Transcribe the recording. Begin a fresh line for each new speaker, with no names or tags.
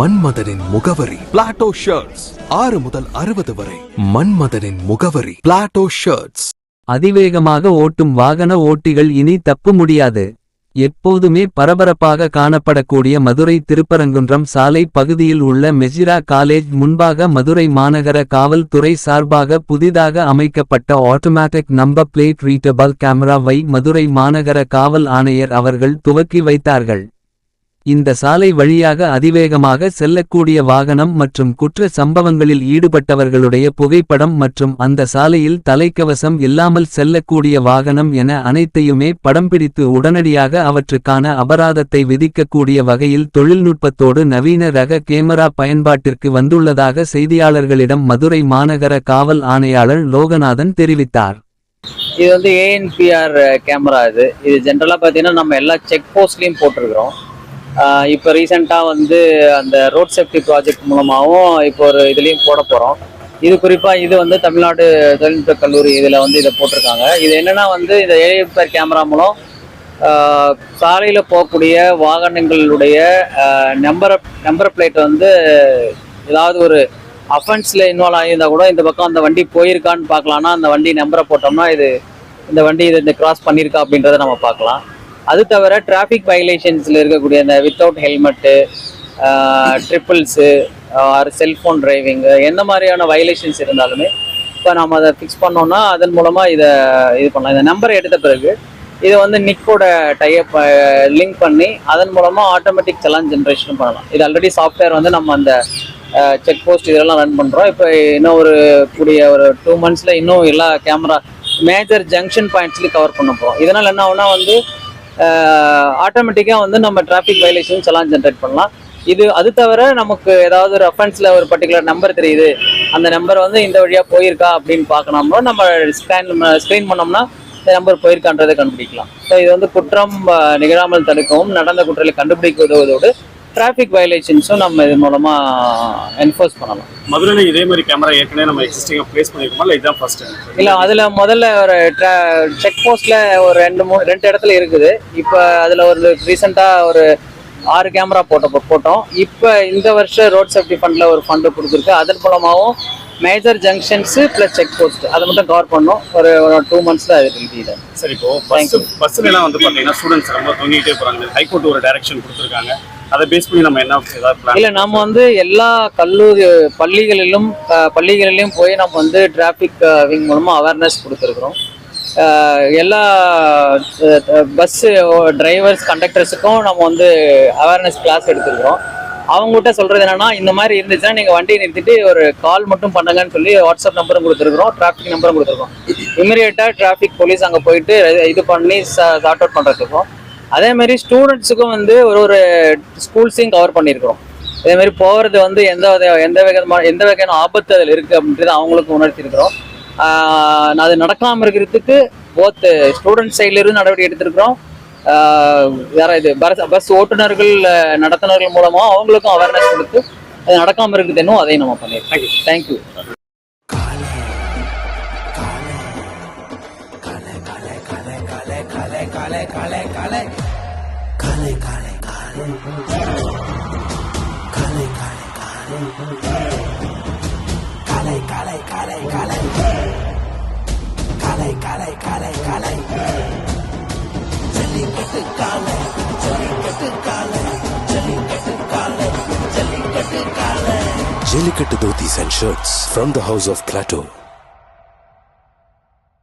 மன்மதனின் முகவரி. Plato shirts ஆறு முதல் அறுபது வரை. மன்மதனின் முகவரி. பிளாட்டோ ஷர்ட்ஸ்
அதிவேகமாக ஓட்டும் வாகன ஓட்டிகள் இனி தப்பு முடியாது. எப்போதுமே பரபரப்பாக காணப்படக்கூடிய மதுரை திருப்பரங்குன்றம் சாலை பகுதியில் உள்ள மெஜிரா காலேஜ் முன்பாக மதுரை மாநகர காவல்துறை சார்பாக புதிதாக அமைக்கப்பட்ட ஆட்டோமேட்டிக் நம்பர் பிளேட் ரீட்டபிள் கேமராவை மதுரை மாநகர காவல் ஆணையர் அவர்கள் துவக்கி வைத்தார்கள். இந்த சாலை வழியாக அதிவேகமாக செல்லக்கூடிய வாகனம் மற்றும் குற்ற சம்பவங்களில் ஈடுபட்டவர்களுடைய புகைப்படம் மற்றும் அந்த சாலையில் தலைக்கவசம் இல்லாமல் செல்லக்கூடிய வாகனம் என அனைத்தையுமே படம் பிடித்து உடனடியாக அவற்றுக்கான அபராதத்தை விதிக்கக்கூடிய வகையில் தொழில்நுட்பத்தோடு நவீன ரக கேமரா பயன்பாட்டிற்கு வந்துள்ளதாக செய்தியாளர்களிடம் மதுரை மாநகர காவல் ஆணையாளர் லோகநாதன் தெரிவித்தார்.
இது வந்து ஏஎன்பிஆர் கேமரா இது. இது ஜென்ரலாக பார்த்தீங்கன்னா நம்ம எல்லா செக் போஸ்ட்லேயும் போட்டிருக்கிறோம். இப்போ ரீசெண்டாக வந்து அந்த ரோட் சேஃப்டி ப்ராஜெக்ட் மூலமாகவும் இப்போ ஒரு இதுலேயும் போட போகிறோம் இது குறிப்பாக இது வந்து தமிழ்நாடு தொழில்நுட்ப கல்லூரி இதில் வந்து இதை போட்டிருக்காங்க. இது என்னென்னா வந்து இந்த ஏஐ கேமரா மூலம் சாலையில் போகக்கூடிய வாகனங்களுடைய நம்பர் நம்பர் பிளேட் வந்து ஏதாவது ஒரு அஃபென்ஸில் இன்வால்வ் ஆகியிருந்தால் கூட இந்த பக்கம் அந்த வண்டி போயிருக்கான்னு பார்க்கலாம்னா அந்த வண்டி நம்பரை போட்டோம்னா இது இந்த வண்டி இது இந்த கிராஸ் பண்ணியிருக்கா அப்படின்றத நம்ம பார்க்கலாம். அது தவிர டிராஃபிக் வயலேஷன்ஸில் இருக்கக்கூடிய இந்த without helmet triples or cellphone driving எந்த மாதிரியான வயலேஷன்ஸ் இருந்தாலுமே இப்போ நம்ம அதை ஃபிக்ஸ் பண்ணோம்னா அதன் மூலமாக இதை இது பண்ணலாம். இந்த நம்பரை எடுத்த பிறகு இதை வந்து நிக்கோட டைப் லிங்க் பண்ணி அதன் மூலமாக ஆட்டோமேட்டிக் சலான் ஜென்ரேஷன் பண்ணலாம். இது ஆல்ரெடி சாஃப்ட்வேர் வந்து நம்ம அந்த செக் போஸ்ட் இதெல்லாம் ரன் பண்ணுறோம் இப்போ இன்னும் ஒரு கூடிய ஒரு டூ மந்த்ஸில் இன்னும் எல்லா கேமரா மேஜர் ஜங்ஷன் பாயிண்ட்ஸ்லேயும் கவர் பண்ண போகிறோம் இதனால் என்ன ஆகுனா வந்து ஆட்டோமேட்டிக்காக வந்து நம்ம டிராஃபிக் வயலேஷன் எல்லாம் ஜென்ரேட் பண்ணலாம். இது அது தவிர நமக்கு ஏதாவது ஒரு அஃபென்ஸில் ஒரு பர்டிகுலர் நம்பர் தெரியுது. அந்த நம்பர் வந்து இந்த வழியாக போயிருக்கா அப்படின்னு பார்க்கணும்னா நம்ம ஸ்கேன் ஸ்க்ரீன் பண்ணோம்னா இந்த நம்பர் போயிருக்கான்றதை கண்டுபிடிக்கலாம். ஸோ இது வந்து குற்றம் நிகழாமல் தடுக்கவும் நடந்த குற்றங்களை கண்டுபிடிக்க உதவுவதோடு டிராஃபிக் வயலேஷன்ஸும் நம்ம இது மூலமாக என்ஃபோர்ஸ் பண்ணலாம்.
மதுரையில இதே மாதிரி கேமரா ஏற்கனவே நம்ம எக்ஸிஸ்டிங்காக ப்ளேஸ் பண்ணிருக்கோமா? இல்லை இதுதான் ஃபர்ஸ்ட்
இல்ல அதுல முதல்ல ஒரு செக் போஸ்ட்ல ஒரு ரெண்டு மூணு ரெண்டு இடத்துல இருக்குது. இப்போ அதுல ஒரு ரீசெண்டா ஒரு ஆறு கேமரா போட்ட போட்டோம். இப்போ இந்த வருஷம் ரோட் சேஃப்டி ஃபண்ட்ல ஒரு ஃபண்டு கொடுத்துருக்கு. அதன் மூலமாகவும் major junctions plus check post அதை மட்டும் கவர் பண்ணோம். ஒரு டூ மந்த்ஸ்ல அது ரிலீஸ்
சரி இப்போ பஸ் பஸ்ல எல்லாம் வந்து பாத்தீங்கன்னா ஸ்டூடெண்ட்ஸ் ரொம்ப தொங்கிட்டே போறாங்க. ஹைகோர்ட் ஒரு டைரக்ஷன் கொடுத்துருக்காங்க. அதை பேஸ் பண்ணி நம்ம என்ன
இல்ல நம்ம வந்து எல்லா கல்லூரி பள்ளிகளிலும் பள்ளிகளிலும் போய் நம்ம வந்து டிராஃபிக் விங் மூலமா அவேர்னஸ் கொடுத்துருக்குறோம். எல்லா பஸ் டிரைவர்ஸ் கண்டக்டர்ஸுக்கும் நம்ம வந்து அவேர்னஸ் கிளாஸ் எடுத்துருக்குறோம். அவங்ககிட்ட சொல்றது என்னன்னா இந்த மாதிரி இருந்துச்சுன்னா நீங்க வண்டியை நிறுத்திட்டு ஒரு கால் மட்டும் பண்ணுங்கன்னு சொல்லி வாட்ஸ்அப் நம்பரும் கொடுத்துருக்குறோம் டிராஃபிக் நம்பரும் கொடுத்துருக்கோம். இமீடியட்டா டிராஃபிக் போலீஸ் அங்க போயிட்டு இது பண்ணி சார்ட் அவுட் பண்றதுக்கும். அதே மாதிரி ஸ்டூடெண்ட்ஸுக்கும் வந்து ஒரு ஒரு ஸ்கூல்ஸையும் கவர் பண்ணியிருக்கிறோம். அதே மாதிரி போகிறது வந்து எந்த வித எந்த விதமான எந்த வகையான ஆபத்து அதில் இருக்குது அப்படின்றது அவங்களுக்கு உணர்த்தியிருக்கிறோம். ஆஹ் அது நடக்காமல் இருக்கிறதுக்கு போத் ஸ்டூடெண்ட் சைட்லேருந்து நடவடிக்கை எடுத்திருக்கிறோம். வேற இது பஸ் பஸ் ஓட்டுநர்கள் நடத்துனர்கள் மூலமாக அவங்களுக்கும் அவேர்னஸ் கொடுத்து அது நடக்காமல் இருக்குது இன்னும் அதையும் நம்ம பண்ணியிருக்கோம். தேங்க்யூ
काले काले काले काले काले काले काले काले काले काले काले काले काले काले काले काले काले कट काले कट काले
Jellicut Dhoti and Shirts from the House of Plateau.